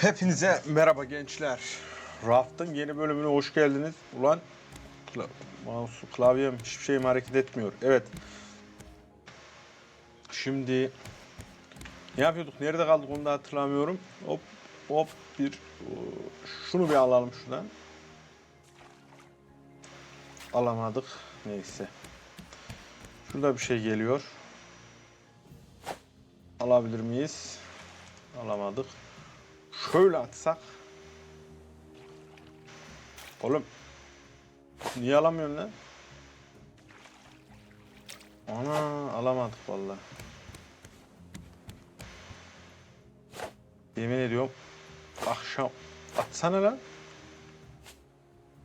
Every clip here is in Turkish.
Hepinize merhaba gençler. Raft'ın yeni bölümüne hoş geldiniz. Ulan kla mouse, klavyem hiçbir şeyim hareket etmiyor. Evet. Şimdi ne yapıyorduk? Nerede kaldık onu da hatırlamıyorum. Hop hop bir şunu bir alalım şuradan. Alamadık. Neyse. Şurada bir şey geliyor. Alabilir miyiz? Alamadık. Şöyle atsak. Oğlum. Niye alamıyorsun lan? Ana alamadık vallahi. Yemin ediyorum. Akşam atsana lan.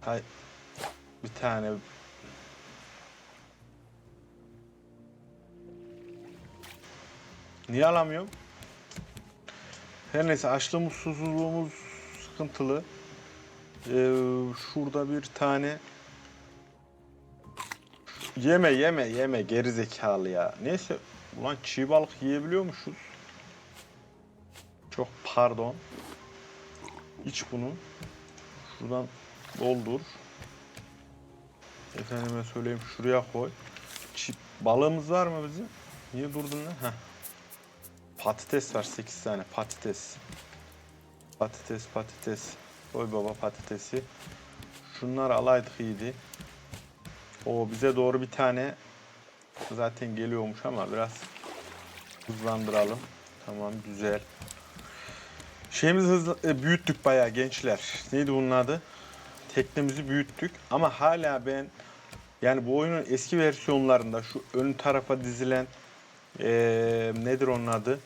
Hay. Bir tane Niye alamıyorum? Her neyse açlığımız, susuzluğumuz sıkıntılı. Ee, şurada bir tane Yeme yeme yeme geri zekalı ya. Neyse ulan çiğ balık yiyebiliyormuşuz. Çok pardon. İç bunu. Şuradan doldur. Efendime söyleyeyim şuraya koy. Çiğ balığımız var mı bizim? Niye durdun lan? Heh. Patates var 8 tane patates. Patates patates. Koy baba patatesi. Şunları alaydık iyiydi. O bize doğru bir tane zaten geliyormuş ama biraz hızlandıralım. Tamam güzel. Şeyimizi hızlı, e, büyüttük bayağı gençler. Neydi bunun adı? Teknemizi büyüttük ama hala ben yani bu oyunun eski versiyonlarında şu ön tarafa dizilen e, nedir onun adı?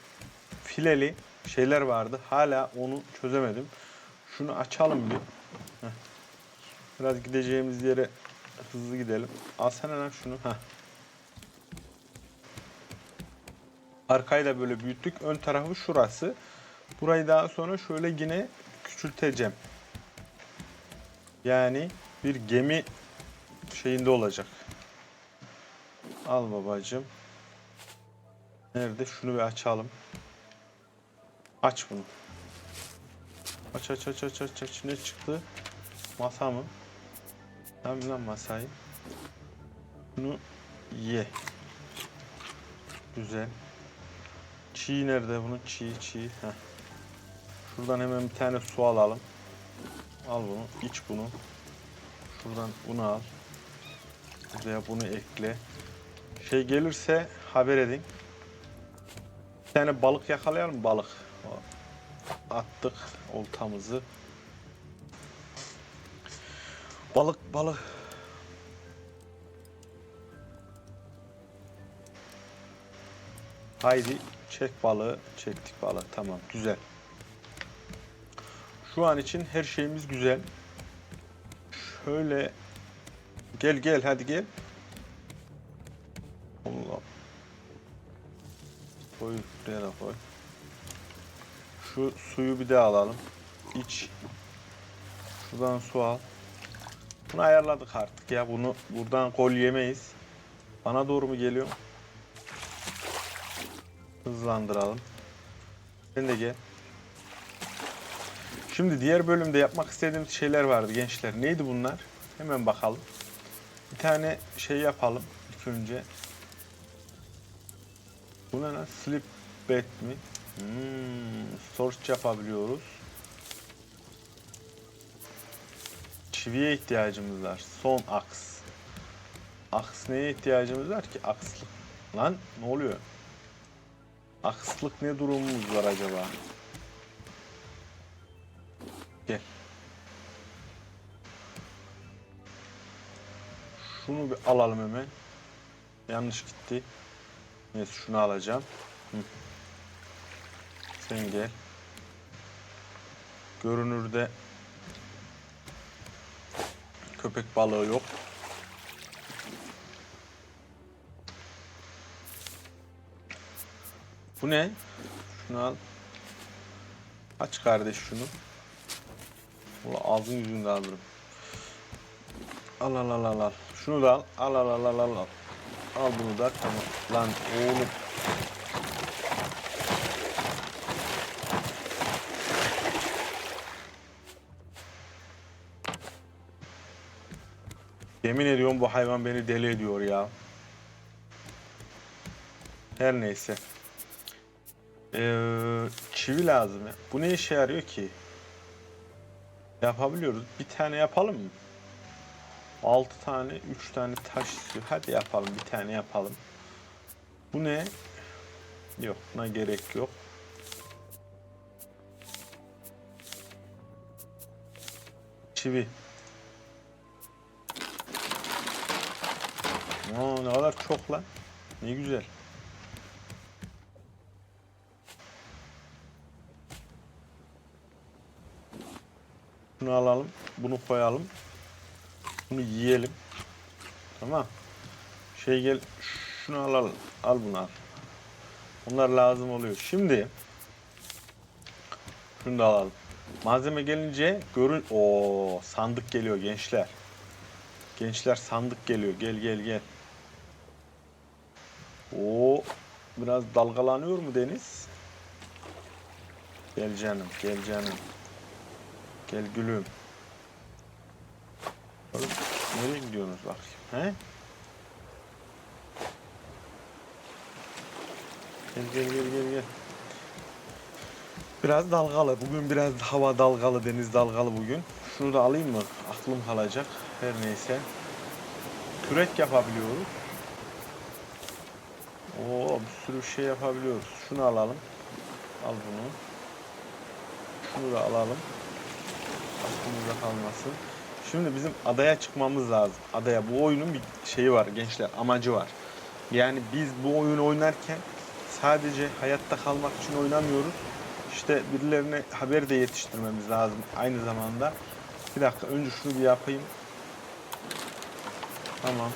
Fileli şeyler vardı. Hala onu çözemedim. Şunu açalım bir. Biraz gideceğimiz yere hızlı gidelim. Alsana lan şunu. Heh. Arkayı da böyle büyüttük. Ön tarafı şurası. Burayı daha sonra şöyle yine küçülteceğim. Yani bir gemi şeyinde olacak. Al babacığım. Nerede? Şunu bir açalım. Aç bunu. Aç aç aç aç aç aç. Ne çıktı? Masa mı? Tamam lan masayı. Bunu ye. Güzel. Çiğ nerede bunun? Çiğ çiğ. Heh. Şuradan hemen bir tane su alalım. Al bunu. iç bunu. Şuradan bunu al. Buraya bunu ekle. Şey gelirse haber edin. Bir tane balık yakalayalım balık. Attık oltamızı. Balık balık. Haydi çek balığı. Çektik balığı. Tamam güzel. Şu an için her şeyimiz güzel. Şöyle gel gel hadi gel. Allah. Koy buraya da koy. Şu suyu bir daha alalım. İç. Şuradan su al. Bunu ayarladık artık ya. Bunu buradan gol yemeyiz. Bana doğru mu geliyor? Hızlandıralım. Sen de gel. Şimdi diğer bölümde yapmak istediğimiz şeyler vardı gençler. Neydi bunlar? Hemen bakalım. Bir tane şey yapalım ilk önce. Bu ne lan? Slip bet mi? Hmm, yapabiliyoruz. Çiviye ihtiyacımız var. Son aks. Aks neye ihtiyacımız var ki? Akslık. Lan ne oluyor? Akslık ne durumumuz var acaba? Gel. Şunu bir alalım hemen. Yanlış gitti. Neyse şunu alacağım. Hı. Sen gel. Görünürde köpek balığı yok. Bu ne? Şunu al. Aç kardeş şunu. Ulan ağzın yüzünü de alırım. Al al al al. Şunu da. Al al al al al. al. Al bunu da tamam. Lan oğlum. Yemin ediyorum bu hayvan beni deli ediyor ya. Her neyse. Ee, çivi lazım. Bu ne işe yarıyor ki? Yapabiliyoruz. Bir tane yapalım mı? 6 tane, 3 tane taş istiyor. Hadi yapalım, bir tane yapalım. Bu ne? Yok, buna gerek yok. Çivi. Aa, ne kadar çok lan. Ne güzel. Bunu alalım. Bunu koyalım. Bunu yiyelim. Tamam. Şey gel şunu alalım. Al bunu al. Bunlar lazım oluyor. Şimdi şunu da alalım. Malzeme gelince görün. O sandık geliyor gençler. Gençler sandık geliyor. Gel gel gel. O biraz dalgalanıyor mu deniz? Gel canım, gel canım. Gel gülüm. Oğlum, nereye gidiyorsunuz bakayım? He? Gel gel gel gel gel. Biraz dalgalı. Bugün biraz hava dalgalı, deniz dalgalı bugün. Şunu da alayım mı? Aklım kalacak. Her neyse. Kürek yapabiliyoruz. Oo, bir sürü şey yapabiliyoruz. Şunu alalım. Al bunu. Şunu da alalım. Aklımızda kalmasın. Şimdi bizim adaya çıkmamız lazım. Adaya. Bu oyunun bir şeyi var gençler. Amacı var. Yani biz bu oyunu oynarken sadece hayatta kalmak için oynamıyoruz. İşte birilerine haber de yetiştirmemiz lazım aynı zamanda. Bir dakika önce şunu bir yapayım. Tamam.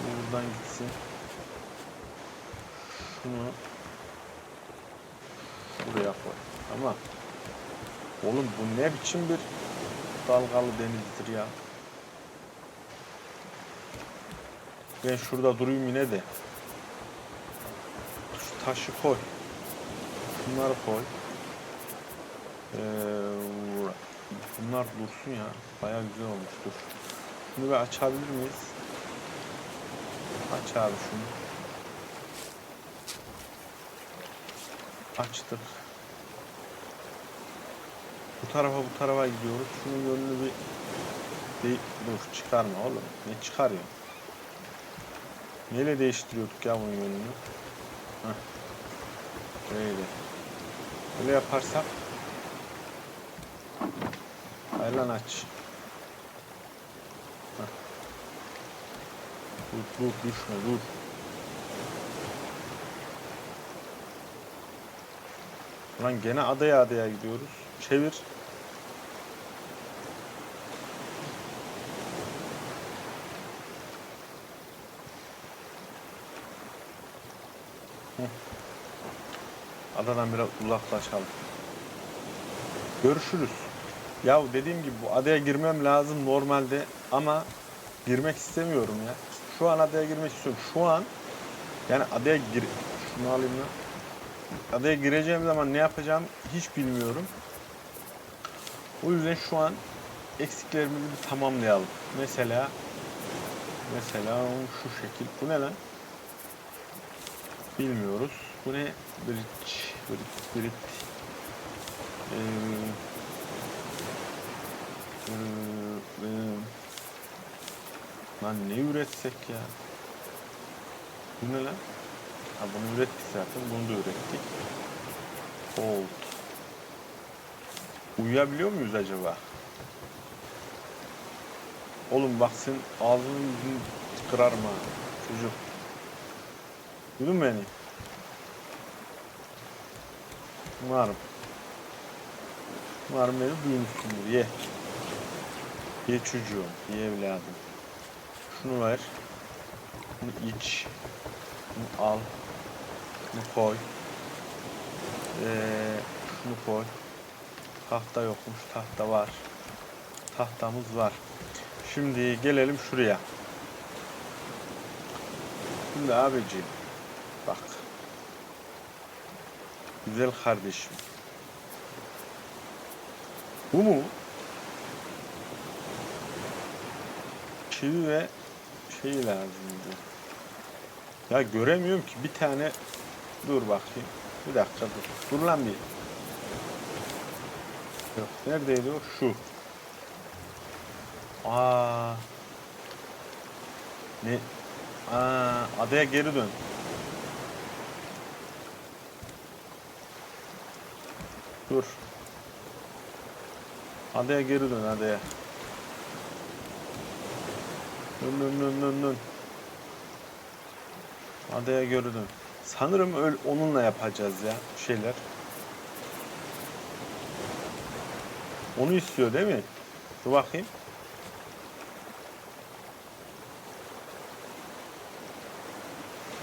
Bu Buradan gitsin. Şunu buraya koy. Tamam. Oğlum bu ne biçim bir dalgalı denizdir ya. Ben şurada durayım yine de. Şu taşı koy. Bunları koy. Ee, bunlar dursun ya. Bayağı güzel olmuştur. Şunu bir açabilir miyiz? Aç abi şunu. Açtık. Bu tarafa bu tarafa gidiyoruz. Şunun yönünü bir, bir dur çıkarma oğlum. Ne çıkarıyor? Neyle değiştiriyorduk ya bunun yönünü? Heh. Böyle. Böyle yaparsak Hayır lan aç. Dur dur düşme dur. Ulan gene adaya adaya gidiyoruz. Çevir. Adadan biraz uzaklaşalım. Görüşürüz. Ya dediğim gibi bu adaya girmem lazım normalde ama girmek istemiyorum ya. Şu an adaya girmek istiyorum. Şu an yani adaya gir... Şunu alayım ya. Adaya gireceğim zaman ne yapacağım hiç bilmiyorum. O yüzden şu an eksiklerimizi bir tamamlayalım. Mesela mesela şu şekil. Bu ne lan? Bilmiyoruz. Bu ne? Bridge. Bridge. Bridge. Ee, ee, ee, lan ne üretsek ya? Bu ne lan? Ha bunu ürettik zaten. Bunu da ürettik. Hold. Uyuyabiliyor muyuz acaba? Oğlum bak sen ağzını yüzünü kırarım ha. Çocuk. Duydun beni? Umarım. Umarım beni duymuşsundur. Ye. Ye çocuğum. Ye evladım. Şunu ver. Bunu iç. Bunu al. Şunu koy. Ee, şunu koy. Tahta yokmuş. Tahta var. Tahtamız var. Şimdi gelelim şuraya. Şimdi abiciğim. Bak. Güzel kardeşim. Bu mu? çivi ve şey lazımdı. Ya göremiyorum ki bir tane dur bakayım. Bir dakika dur. Dur lan bir. Yok. Neredeydi o? Şu. Aa. Ne? Aa, adaya geri dön. Dur. Adaya geri dön adaya. Dön dön dön dön dön. Adaya geri dön. Sanırım öyle onunla yapacağız ya bir şeyler. Onu istiyor değil mi? Dur bakayım.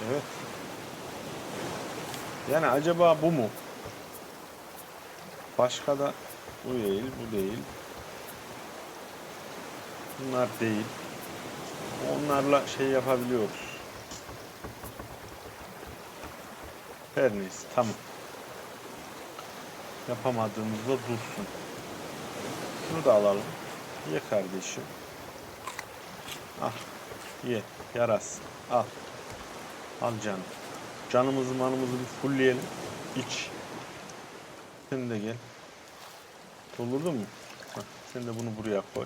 Evet. Yani acaba bu mu? Başka da bu değil, bu değil. Bunlar değil. Onlarla şey yapabiliyoruz. Her neyse tamam. Yapamadığımızda dursun. Şunu da alalım. Ye kardeşim. Al. Ye. Yarasın. Al. Al canım. Canımızı manımızı bir fullleyelim. İç. Sen de gel. Doldurdun mu? Sen de bunu buraya koy.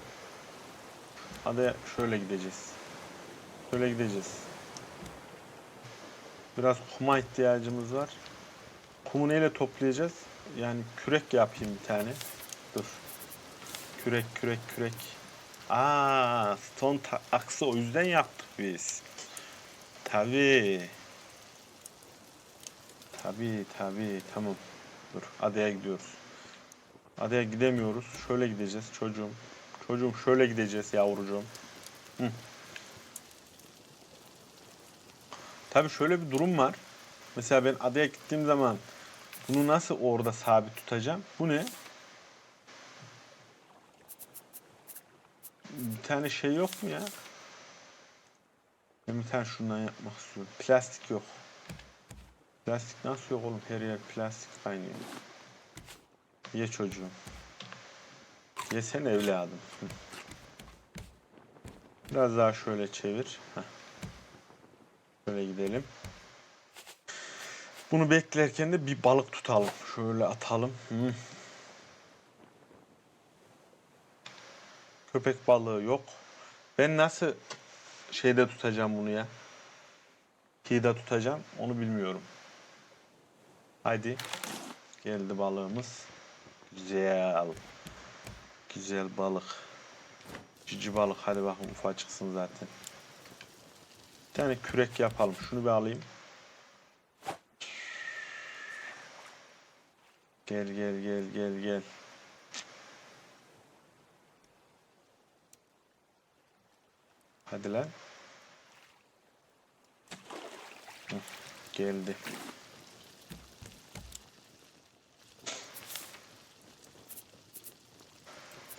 Hadi şöyle gideceğiz. Şöyle gideceğiz. Biraz kuma ihtiyacımız var. Kumu neyle toplayacağız? Yani kürek yapayım bir tane. Dur. Kürek, kürek, kürek. Aa, stone aksı o yüzden yaptık biz. Tabii. Tabii, tabii. Tamam. Dur, adaya gidiyoruz. Adaya gidemiyoruz. Şöyle gideceğiz çocuğum. Çocuğum şöyle gideceğiz yavrucuğum. Hı. Tabii şöyle bir durum var. Mesela ben adaya gittiğim zaman bunu nasıl orada sabit tutacağım? Bu ne? Bir tane şey yok mu ya? Ben bir tane şundan yapmak istiyorum. Plastik yok. Plastik nasıl yok oğlum? Her yer plastik kaynıyor. Ye çocuğum. Yesen evladım. Biraz daha şöyle çevir. Heh. Şöyle gidelim. Bunu beklerken de bir balık tutalım. Şöyle atalım. Hı. Köpek balığı yok. Ben nasıl şeyde tutacağım bunu ya? Kıyıda tutacağım. Onu bilmiyorum. Haydi. Geldi balığımız. Güzel. Güzel balık. Cici balık. Hadi bakın ufacıksın zaten. Bir tane kürek yapalım. Şunu bir alayım. Gel gel gel gel gel. Hadi lan. Geldi.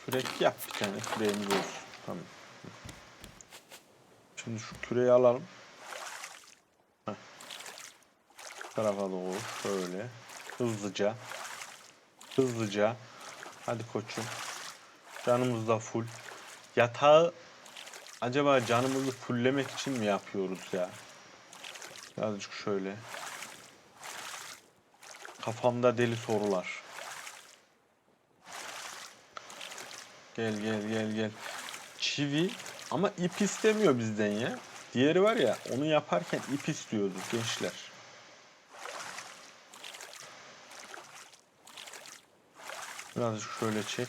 Kürek yap bir tane. Küreğimiz olsun. Tamam. Şimdi şu küreği alalım. Heh. Tarafa doğru şöyle. Hızlıca. Hızlıca. Hadi koçum. Canımız da full. Yatağı acaba canımızı fulllemek için mi yapıyoruz ya? Birazcık şöyle. Kafamda deli sorular. Gel gel gel gel. Çivi ama ip istemiyor bizden ya. Diğeri var ya onu yaparken ip istiyordu gençler. Biraz şöyle çek.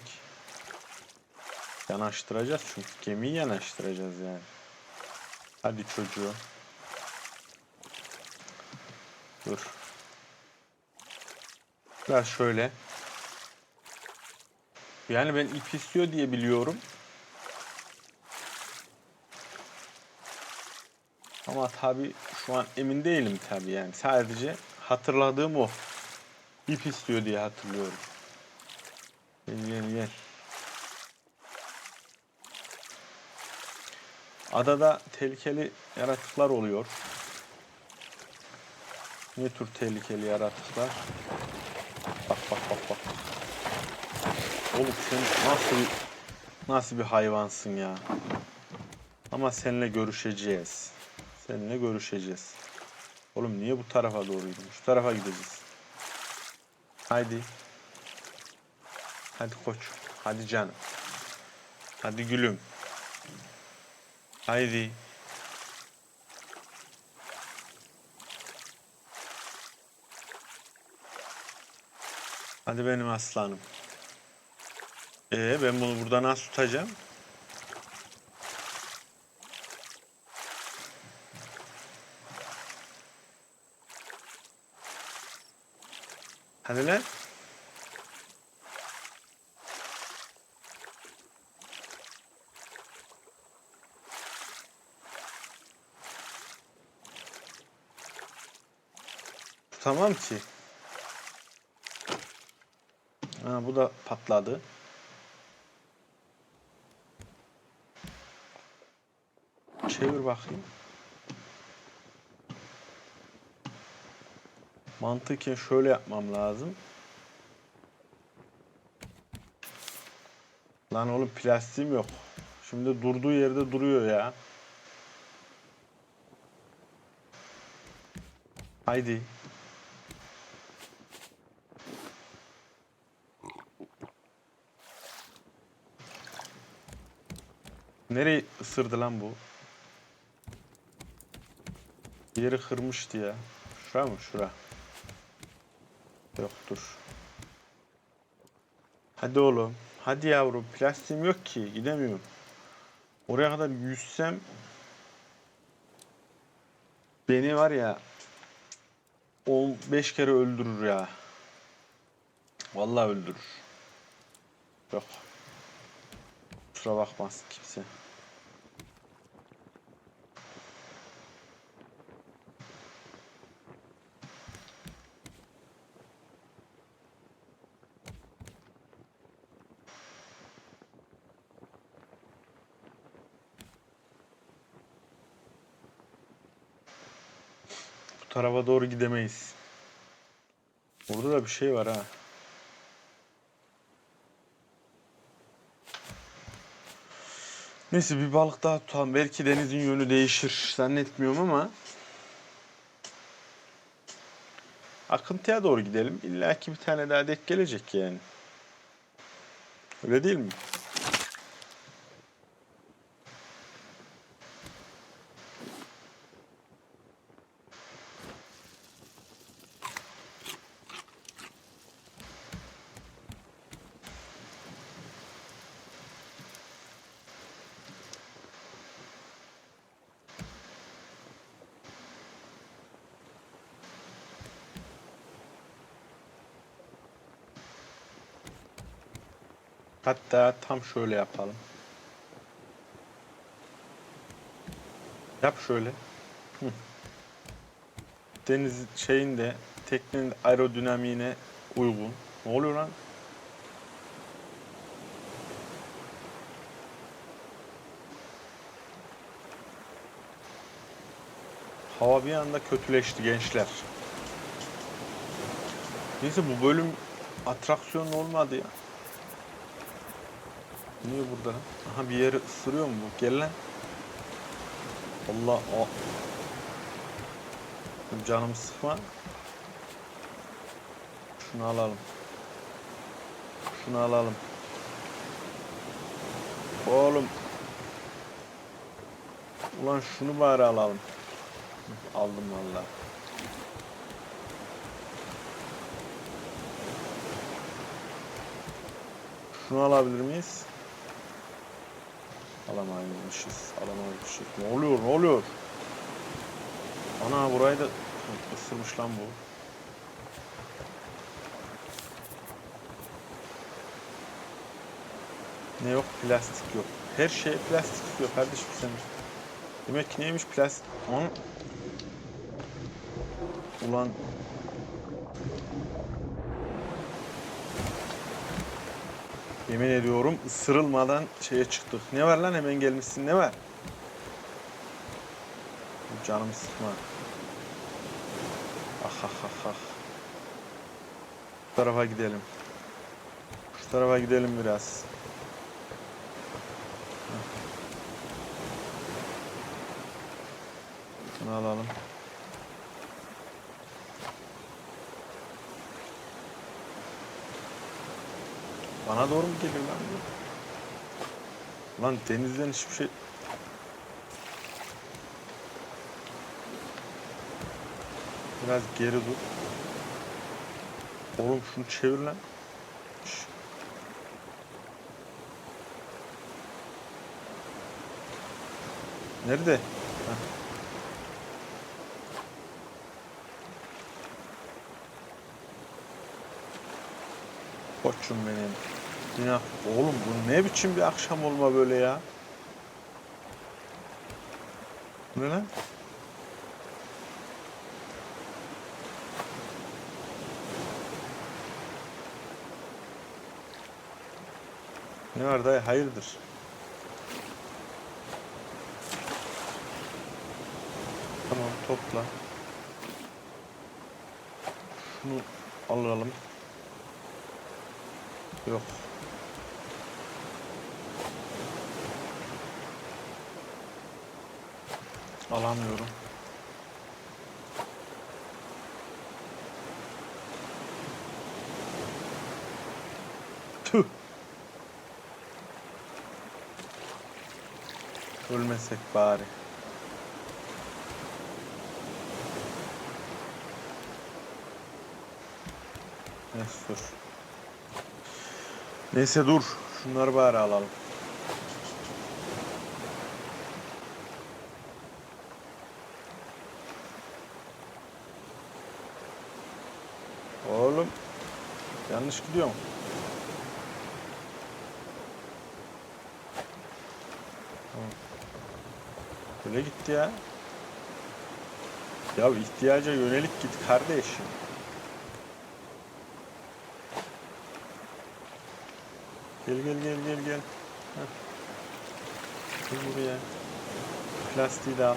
Yanaştıracağız çünkü gemiyi yanaştıracağız yani. Hadi çocuğu. Dur. Biraz şöyle. Yani ben ip istiyor diye biliyorum. Ama tabi şu an emin değilim tabi yani. Sadece hatırladığım o. İp istiyor diye hatırlıyorum. Gel gel gel. Adada tehlikeli yaratıklar oluyor. Ne tür tehlikeli yaratıklar? Bak bak bak bak. Oğlum sen nasıl nasıl bir hayvansın ya? Ama seninle görüşeceğiz. Seninle görüşeceğiz. Oğlum niye bu tarafa doğru gidiyorsun? Şu tarafa gideceğiz. Haydi. Hadi koç. Hadi canım. Hadi gülüm. Haydi. Hadi benim aslanım. Ee ben bunu burada nasıl tutacağım? Hadi lan. Tutamam ki. Ha, bu da patladı. Çevir bakayım. Mantıken şöyle yapmam lazım. Lan oğlum plastiğim yok. Şimdi durduğu yerde duruyor ya. Haydi. Nereye ısırdı lan bu? Yeri kırmıştı ya. Şura mı? Şura. Yok dur. Hadi oğlum. Hadi yavrum. Plastiğim yok ki. Gidemiyorum. Oraya kadar yüzsem beni var ya 15 kere öldürür ya. Vallahi öldürür. Yok. Kusura bakmasın kimse. Tarafa doğru gidemeyiz. Burada da bir şey var ha. Neyse bir balık daha tutalım. Belki denizin yönü değişir. Zannetmiyorum ama. Akıntıya doğru gidelim. İlla ki bir tane daha dek gelecek yani. Öyle değil mi? Hatta tam şöyle yapalım. Yap şöyle. Hı. Deniz şeyinde teknenin aerodinamiğine uygun. Ne oluyor lan? Hava bir anda kötüleşti gençler. Neyse bu bölüm atraksiyon olmadı ya. Niye burada? Aha bir yeri ısırıyor mu? Gel lan. Allah o. Canımı sıkma. Şunu alalım. Şunu alalım. Oğlum. Ulan şunu bari alalım. Aldım vallahi. Şunu alabilir miyiz? Alamaymışız. Alamamışız. Ne oluyor? Ne oluyor? Ana burayı da ısırmış lan bu. Ne yok? Plastik yok. Her şey plastik yok kardeşim sen. Demek ki neymiş plastik? Onu... Ulan Yemin ediyorum ısırılmadan şeye çıktık. Ne var lan hemen gelmişsin ne var? Canımı sıkma. Ah ah ah ah. Şu tarafa gidelim. Şu tarafa gidelim biraz. Şunu alalım. Bana doğru mu geliyor lan bu? Lan denizden hiçbir şey... Biraz geri dur. Oğlum şunu çevir lan. Nerede? Heh. Koçum benim. Ya oğlum bu ne biçim bir akşam olma böyle ya? Ne lan? Ne var dayı hayırdır? Tamam topla. Şunu alalım. Yok. Alamıyorum. Tüh. Ölmesek bari. Neyse dur. Neyse dur. Şunları bari alalım. Oğlum. Yanlış gidiyorum. Tamam. Böyle gitti ya. Ya ihtiyaca yönelik git kardeşim. Gel gel gel gel gel. Heh. Gel buraya. Plastiği de al.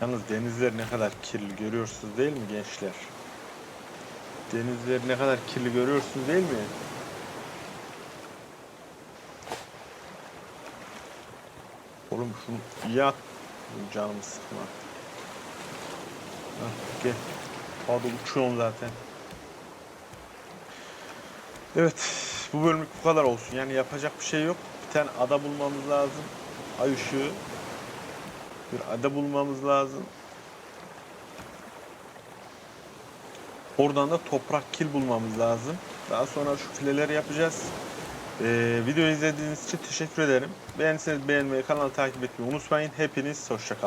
Yalnız denizler ne kadar kirli görüyorsunuz değil mi gençler? Denizler ne kadar kirli görüyorsunuz değil mi? Oğlum şunu iyi at. Canımı sıkma. Heh, gel. Hadi uçuyorsun zaten. Evet. Bu bölümlük bu kadar olsun. Yani yapacak bir şey yok. Bir tane ada bulmamız lazım. Ay ışığı. Bir ada bulmamız lazım. Oradan da toprak kil bulmamız lazım. Daha sonra şu fileleri yapacağız. Ee, videoyu izlediğiniz için teşekkür ederim. Beğenirseniz beğenmeyi, kanalı takip etmeyi unutmayın. Hepiniz hoşçakalın.